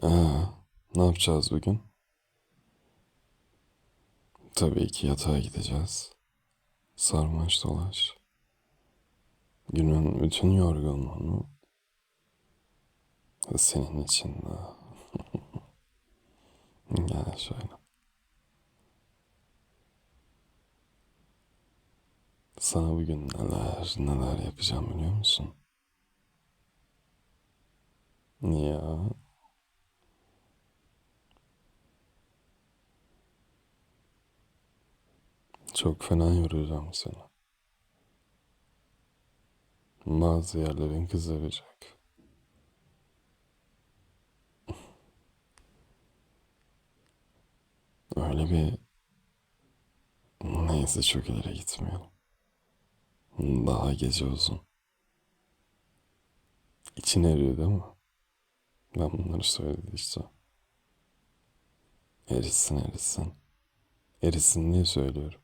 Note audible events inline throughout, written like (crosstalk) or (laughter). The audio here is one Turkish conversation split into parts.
Aa, ne yapacağız bugün? Tabii ki yatağa gideceğiz. Sarmaş dolaş. Günün bütün yorgunluğunu senin için de. (laughs) Gel şöyle. Sana bugün neler neler yapacağım biliyor musun? Ya çok fena yoracağım seni. Bazı yerlerin kızaracak. Öyle bir neyse çok ileri gitmeyelim. Daha gece uzun. İçin eriyor değil mi? Ben bunları söyledim işte. Erisin erisin. Erisin diye söylüyorum.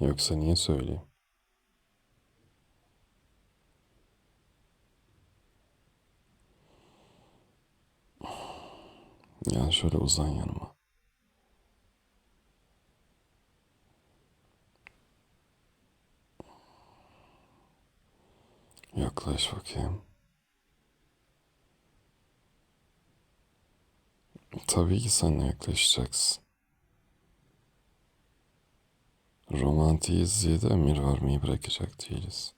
Yoksa niye söyleyeyim? Yani şöyle uzan yanıma. Yaklaş bakayım. Tabii ki sen yaklaşacaksın. Romantiyiz de emir vermeyi bırakacak değiliz.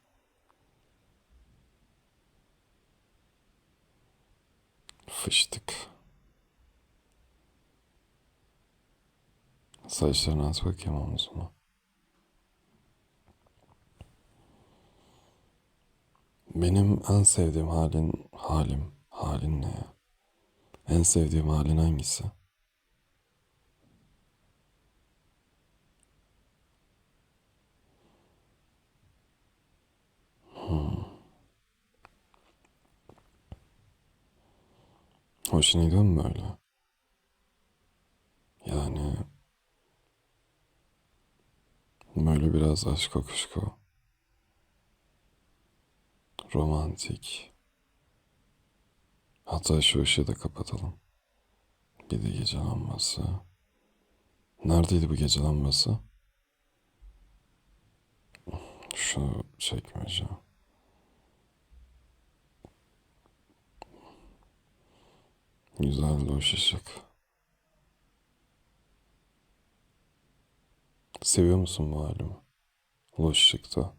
Fıştık. Saçlarını at bakayım omzuma. Benim en sevdiğim halin, halim, halin ne ya? En sevdiğim halin hangisi? Hoşuna gidiyor mu böyle? Yani böyle biraz aşk kokuşku. Romantik. Hatta şu ışığı da kapatalım. Bir de gece lambası. Neredeydi bu gece lambası? Şu çekmece. Güzel loş ışık. Seviyor musun halimi? Loş ışıkta.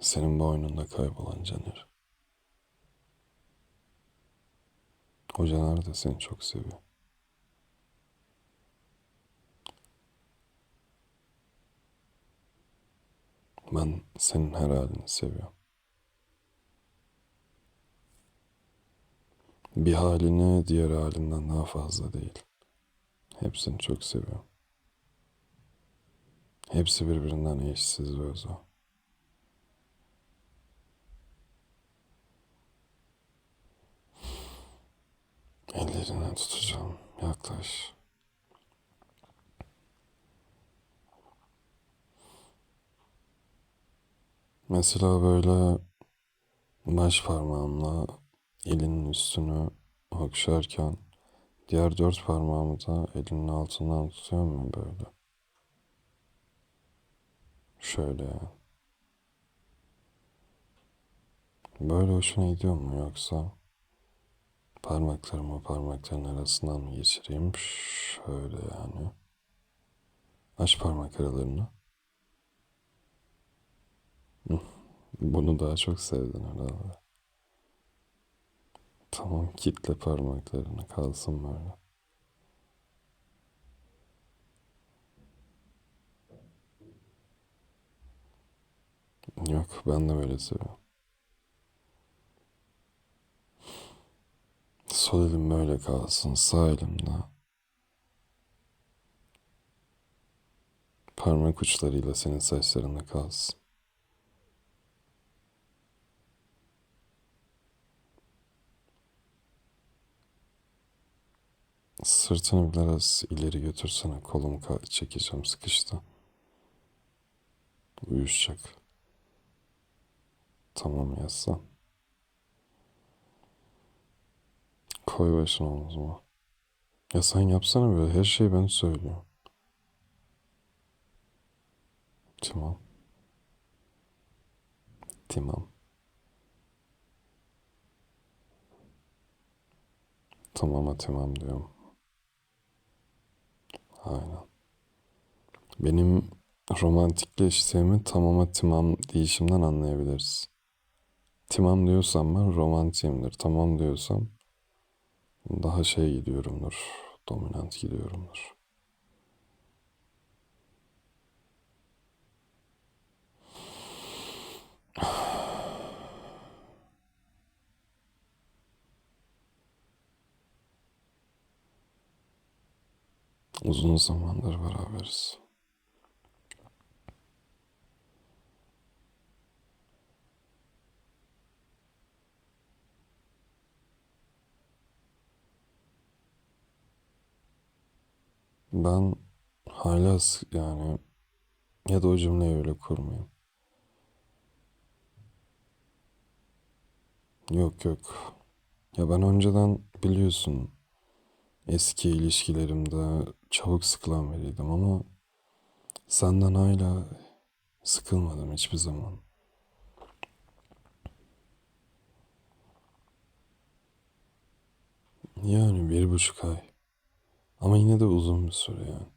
Senin boynunda kaybolan Caner. O Caner de seni çok seviyor. Ben senin her halini seviyorum. Bir halini diğer halinden daha fazla değil. Hepsini çok seviyorum. Hepsi birbirinden eşsiz ve özel. Ellerini tutacağım. Yaklaş. Mesela böyle baş parmağımla elinin üstünü okşarken diğer dört parmağımı da elinin altından tutuyorum mu böyle? Şöyle yani. Böyle hoşuna gidiyor mu yoksa parmaklarımı parmakların arasından mı geçireyim? Şöyle yani. Aç parmak aralarını. Bunu daha çok sevdin herhalde. Tamam kitle parmaklarını kalsın böyle. Yok ben de böyle seviyorum. Sol elim böyle kalsın sağ elimde. Parmak uçlarıyla senin saçlarında kalsın. Sırtını biraz ileri götürsene. Kolum ka- çekeceğim sıkıştı. Uyuşacak. Tamam yazsan. Koy başına omzuma. Ya sen yapsana böyle her şeyi ben söylüyorum. Tamam. Tamam. Tamama tamam diyorum. Aynen. Benim romantikleştiğimi tamama timam deyişimden anlayabiliriz. Timam diyorsam ben romantiyimdir. Tamam diyorsam daha şey gidiyorumdur. Dominant gidiyorumdur. Uzun zamandır beraberiz. Ben hala yani ya da o cümleyi öyle kurmayayım. Yok yok. Ya ben önceden biliyorsun eski ilişkilerimde çabuk sıkılan biriydim ama senden hala sıkılmadım hiçbir zaman. Yani bir buçuk ay. Ama yine de uzun bir süre yani.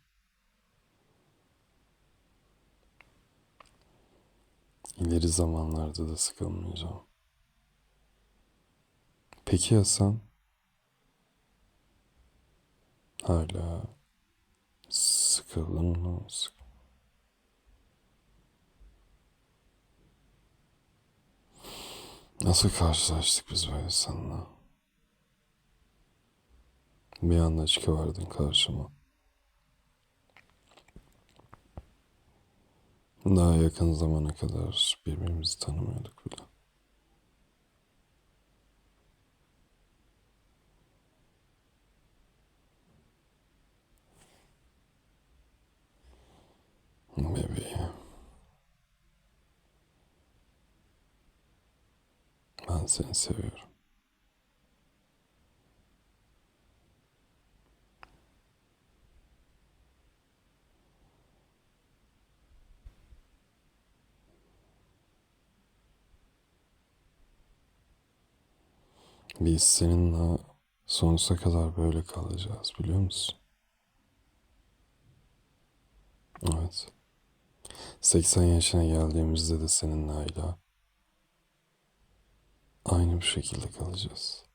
İleri zamanlarda da sıkılmayacağım. Peki ya sen? Hala mı? Sık- Nasıl karşılaştık biz böyle seninle? Bir anda çıkıverdin karşıma. Daha yakın zamana kadar birbirimizi tanımıyorduk bile. Bebeğim. Ben seni seviyorum. Biz seninle sonsuza kadar böyle kalacağız biliyor musun? Evet. 80 yaşına geldiğimizde de seninle hala aynı bir şekilde kalacağız.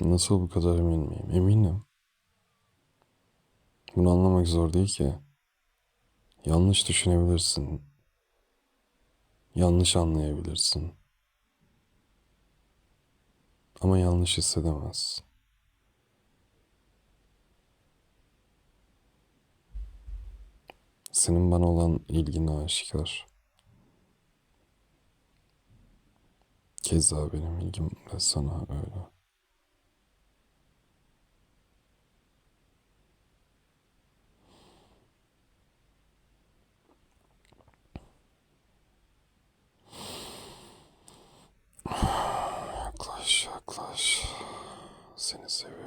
Nasıl bu kadar emin miyim? Eminim. Bunu anlamak zor değil ki. Yanlış düşünebilirsin. Yanlış anlayabilirsin. Ama yanlış hissedemezsin. senin bana olan ilgin aşikar. Keza benim ilgim de sana öyle. (sighs) Yaklaş, yaklaş. Seni seviyorum.